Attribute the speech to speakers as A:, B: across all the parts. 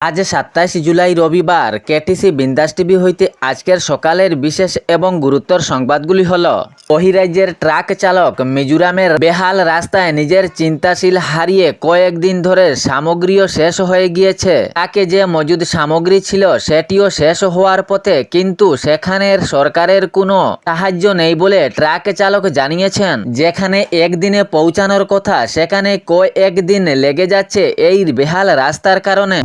A: আজ সাতাইশ জুলাই রবিবার, কেটিসি বিন্দাস টিভি হইতে আজকের সকালের বিশেষ এবং গুরুত্বর সংবাদগুলি হল, বহিরাজ্যের ট্রাক চালক মিজোরামের বেহাল রাস্তায় নিজের চিন্তাশীল হারিয়ে কয়েকদিন ধরে সামগ্রীও শেষ হয়ে গিয়েছে। তাকে যে মজুদ সামগ্রী ছিল সেটিও শেষ হওয়ার পথে কিন্তু সেখানের সরকারের কোনো সাহায্য নেই বলে ট্রাক চালক জানিয়েছেন। যেখানে একদিনে পৌঁছানোর কথা, সেখানে কয়েকদিন লেগে যাচ্ছে এই বেহাল রাস্তার কারণে।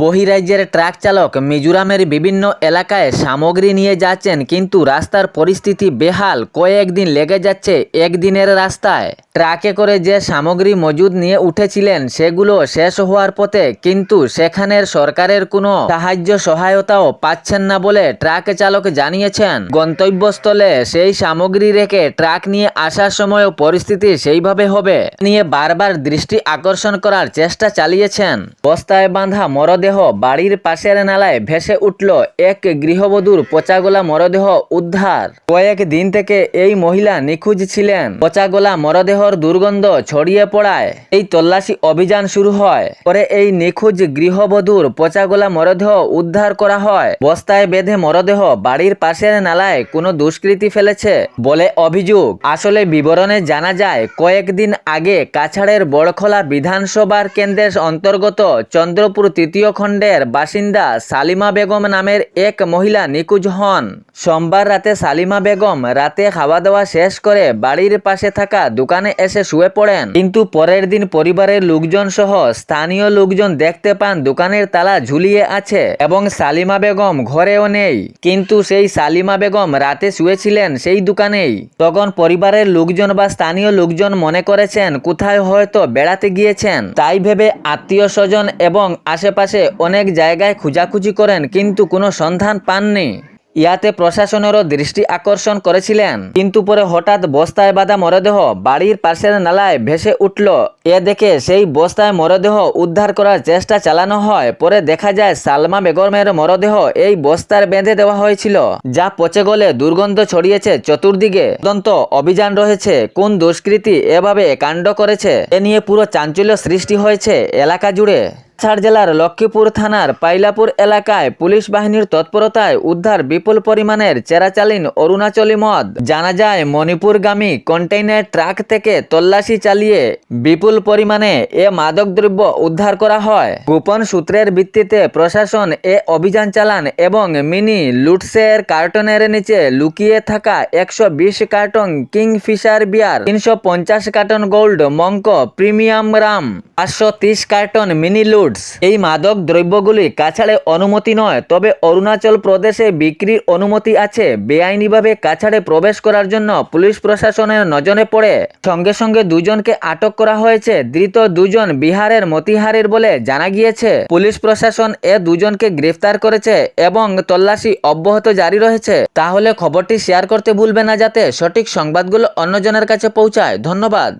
A: বহিরাজ্যের ট্রাক চালক মিজোরামের বিভিন্ন এলাকায় সামগ্রী নিয়ে যাচ্ছেন, কিন্তু রাস্তার পরিস্থিতি বেহাল। কয়েকদিন লেগে যাচ্ছে একদিনের রাস্তায়। ট্রাকে করে যে সামগ্রী মজুদ নিয়ে উঠেছিলেন, সেগুলো শেষ হওয়ার পথে কিন্তু সেখানের সরকারের কোনো সাহায্য সহায়তাও পাচ্ছেন না বলে ট্রাক চালক জানিয়েছেন। গন্তব্যস্থলে সেই সামগ্রী রেখে ট্রাক নিয়ে আসার সময়ও পরিস্থিতি সেইভাবে হবে নিয়ে বারবার দৃষ্টি আকর্ষণ করার চেষ্টা চালিয়েছেন। বস্তায় বাঁধা মরদেহ বাড়ির পাশের নালায় ভেসে উঠল এক গৃহবধূর পচাগোলা মরদেহ উদ্ধার। কয়েক দিন থেকে এই মহিলা নিখোঁজ ছিলেন। পচাগোলা মরদেহর দুর্গন্ধ ছড়িয়ে পড়ায়। এই তল্লাশি অভিযান শুরু হয়। পরে এই নিখোঁজ গৃহবধূর পচাগোলা মরদেহ উদ্ধার করা হয়। বস্তায় বেঁধে মরদেহ বাড়ির পাশের নালায় কোনো দুষ্কৃতী ফেলেছে বলে অভিযোগ। আসলে বিবরণে জানা যায় কয়েকদিন আগে কাছাড়ের বড়খোলা বিধানসভার কেন্দ্রের অন্তর্গত চন্দ্রপুর তৃতীয় খণ্ডের বাসিন্দা সালিমা বেগম নামের এক মহিলা নিখোঁজ হন। সোমবার রাতে সালিমা বেগম রাতে খাওয়া দাওয়া শেষ করে বাড়ির পাশে থাকা দোকানে এসে শুয়ে পড়েন। কিন্তু পরের দিন পরিবারের লোকজন সহ স্থানীয় লোকজন দেখতে পান দোকানের তালা ঝুলিয়ে আছে এবং সালিমা বেগম ঘরেও নেই। কিন্তু সেই সালিমা বেগম রাতে শুয়েছিলেন সেই দোকানেই। তখন পরিবারের লোকজন বা স্থানীয় লোকজন মনে করেছেন, কোথায় হয়তো বেড়াতে গিয়েছেন? তাই ভেবে আত্মীয় স্বজন এবং আশেপাশে অনেক জায়গায় খোঁজাখুঁজি করেন, কিন্তু কোনো সন্ধান পাননি। ইয়াতে প্রশাসনেরও দৃষ্টি আকর্ষণ করেছিলেন। কিন্তু পরে হঠাৎ বস্তায় বাঁধা মরদেহ বাড়ির পাশের নালায় ভেসে উঠল। এ দেখে সেই বস্তায় মরদেহ উদ্ধার করার চেষ্টা চালানো হয়। পরে দেখা যায় সালমা বেগমের মরদেহ এই বস্তার বেঁধে দেওয়া হয়েছিল, যা পচে গলে দুর্গন্ধ ছড়িয়েছে চতুর্দিকে। তদন্ত অভিযান রয়েছে, কোন দুষ্কৃতী এভাবে কাণ্ড করেছে, এ নিয়ে পুরো চাঞ্চল্য সৃষ্টি হয়েছে এলাকা জুড়ে। কাছাড় জেলার লক্ষ্মীপুর থানার পাইলাপুর এলাকায় পুলিশ বাহিনীর তৎপরতায় উদ্ধার বিপুল পরিমাণের চেরাচালিন অরুণাচলী মদ। জানা যায়, মণিপুরগামী কন্টেইনার ট্রাক থেকে তল্লাশি চালিয়ে বিপুল পরিমাণে এ মাদকদ্রব্য উদ্ধার করা হয়। গোপন সূত্রের ভিত্তিতে প্রশাসন এ অভিযান চালান এবং মিনি লুটসের কার্টনের নিচে লুকিয়ে থাকা একশো বিশ কার্টন কিংফিশার বিয়ার, তিনশো পঞ্চাশ carton Gold Monk premium rum, পাঁচশো তিরিশ কার্টন মিনি লুটস এই মাদক দ্রব্যগুলি কাছাড়ে অনুমতি নয়, তবে অরুণাচল প্রদেশে বিক্রির অনুমতি আছে। বেআইনিভাবে কাছাড়ে প্রবেশ করার জন্য পুলিশ প্রশাসনের নজরে পড়ে। সঙ্গে সঙ্গে দুজনকে আটক করা হয়েছে। ধৃত দুজন বিহারের মতিহারের বলে জানা গিয়েছে। পুলিশ প্রশাসন এ দুজনকে গ্রেফতার করেছে এবং তল্লাশি অব্যাহত জারি রয়েছে। তাহলে খবরটি শেয়ার করতে ভুলবে না যাতে সঠিক সংবাদগুলো অন্যজনের কাছে পৌঁছায়। ধন্যবাদ।